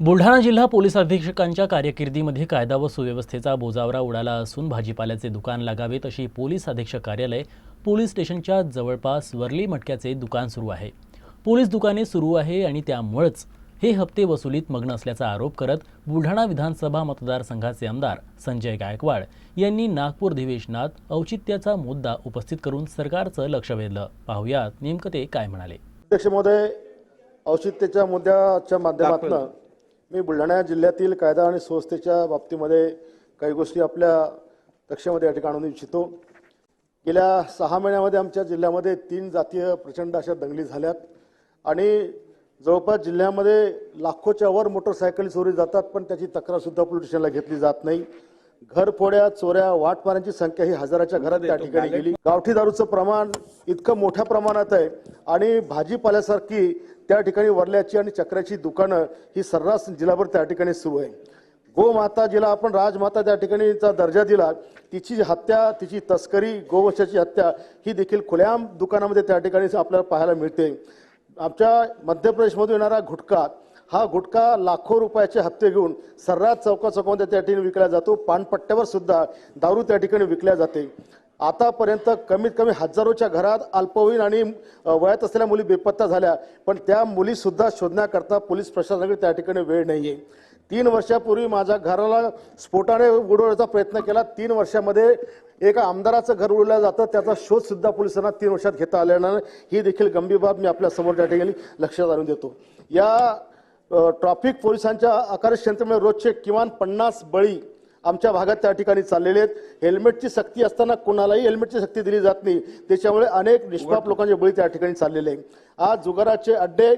बुलढाणा जिल्हा पोलीस अधीक्षकांच्या कारकिर्दीमध्ये कायदा व सुव्यवस्थेचा बोजावरा उडाला असून भाजीपाल्याचे दुकान लागावेत अशी पोलीस अधीक्षक कार्यालय पोलीस स्टेशनच्या जवळपास वरली मटक्याचे दुकान सुरू आहे. पोलीस दुकाने सुरू आहे आणि त्यामुळेच हे हप्ते वसुलीत मग्न असल्याचा आरोप करत बुलढाणा विधानसभा मतदारसंघाचे आमदार संजय गायकवाड यांनी नागपूर अधिवेशनात औचित्याचा मुद्दा उपस्थित करून सरकारचं लक्ष वेधलं. पाहुयात नेमकं ते काय म्हणाले. अध्यक्ष महोदय औचित्याच्या मुद्द्याच्या माध्यमातून मी बुलढाणा जिल्ह्यातील कायदा आणि सुव्यवस्थेच्या बाबतीमध्ये काही गोष्टी आपल्या लक्षामध्ये या ठिकाणी आणू इच्छितो. गेल्या सहा महिन्यामध्ये आमच्या जिल्ह्यामध्ये तीन जातीय प्रचंड अशा दंगली झाल्यात. आणि जवळपास जिल्ह्यामध्ये लाखोच्या वर मोटरसायकली चोरी जातात पण त्याची तक्रार सुद्धा पोलीस स्टेशनला घेतली जात नाही. घरफोड्या चोऱ्या वाटमारांची संख्या ही हजाराच्या घरात त्या ठिकाणी गेली. गावठी दारूचं प्रमाण इतकं मोठ्या प्रमाणात आहे आणि भाजीपाल्यासारखी त्या ठिकाणी वरल्याची आणि चक्राची दुकानं ही सर्रास जिल्हाभर त्या ठिकाणी सुरू आहे. गोमाता जिला आपण राजमाता त्या ठिकाणीचा दर्जा दिला तिची हत्या तिची तस्करी गोवंशाची हत्या ही देखील खुल्याम दुकानामध्ये त्या ठिकाणी आपल्याला पाहायला मिळते. आमच्या मध्य प्रदेशमधून येणारा गुटखा हा गुटखा लाखो रुपयाचे हप्ते घेऊन सर्रास चौका चौकामध्ये त्या ठिकाणी विकला जातो. पानपट्ट्यावर सुद्धा दारू त्या ठिकाणी विकल्या जाते. आतापर्यंत कमीत कमी हजारोच्या घरात अल्पवयीन आणि वयात असलेल्या मुली बेपत्ता झाल्या पण त्या मुलीसुद्धा शोधण्याकरता पोलीस प्रशासनाकडे त्या ठिकाणी वेळ नाही आहे तीन वर्षापूर्वी माझ्या घराला स्फोटाने उडवण्याचा प्रयत्न केला. तीन वर्षामध्ये एका आमदाराचं घर उडवलं जातं. त्याचा शोधसुद्धा पोलिसांना तीन वर्षात घेता आल्यानं ही देखील गंभीर बाब मी आपल्यासमोर त्या ठिकाणी लक्षात आणून देतो. या ट्रॅफिक पोलिसांच्या आकारित यंत्रणेमुळे रोजचे किमान पन्नास बळी आमच्या भागात त्या ठिकाणी चाललेले आहेत. हेल्मेटची सक्ती असताना कोणालाही हेल्मेटची सक्ती दिली जात नाही. त्याच्यामुळे अनेक निष्पाप लोकांचे बळी त्या ठिकाणी चाललेले आहे आज जुगाराचे अड्डे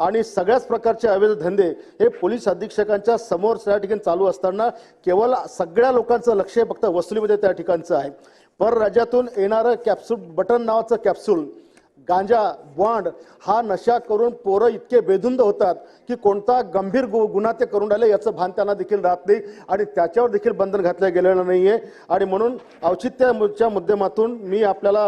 आणि सगळ्याच प्रकारचे अवैध धंदे हे पोलीस अधीक्षकांच्या समोर त्या ठिकाणी चालू असताना केवळ सगळ्या लोकांचं लक्ष फक्त वसुलीमध्ये त्या ठिकाणचं आहे. परराज्यातून येणारं कॅप्सूल बटन नावाचं कॅप्सूल गांजा बॉन्ड हा नशा करून पोरं इतके बेधुंद होतात की कोणता गंभीर गु गुन्हा ते करून राहिले याचं भान त्यांना देखील राहत नाही आणि त्याच्यावर देखील बंधन घातलं गेलेलं नाही आहे आणि म्हणून औचित्याच्या माध्यमातून मी आपल्याला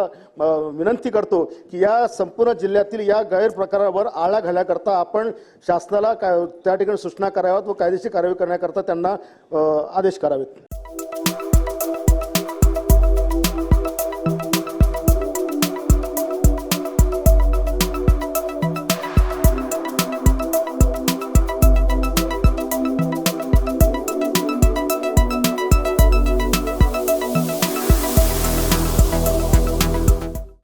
विनंती करतो की या संपूर्ण जिल्ह्यातील या गैरप्रकारावर आळा घालण्याकरता आपण शासनाला काय त्या ठिकाणी सूचना कराव्यात व कायदेशीर कारवाई करण्याकरता त्यांना आदेश करावेत.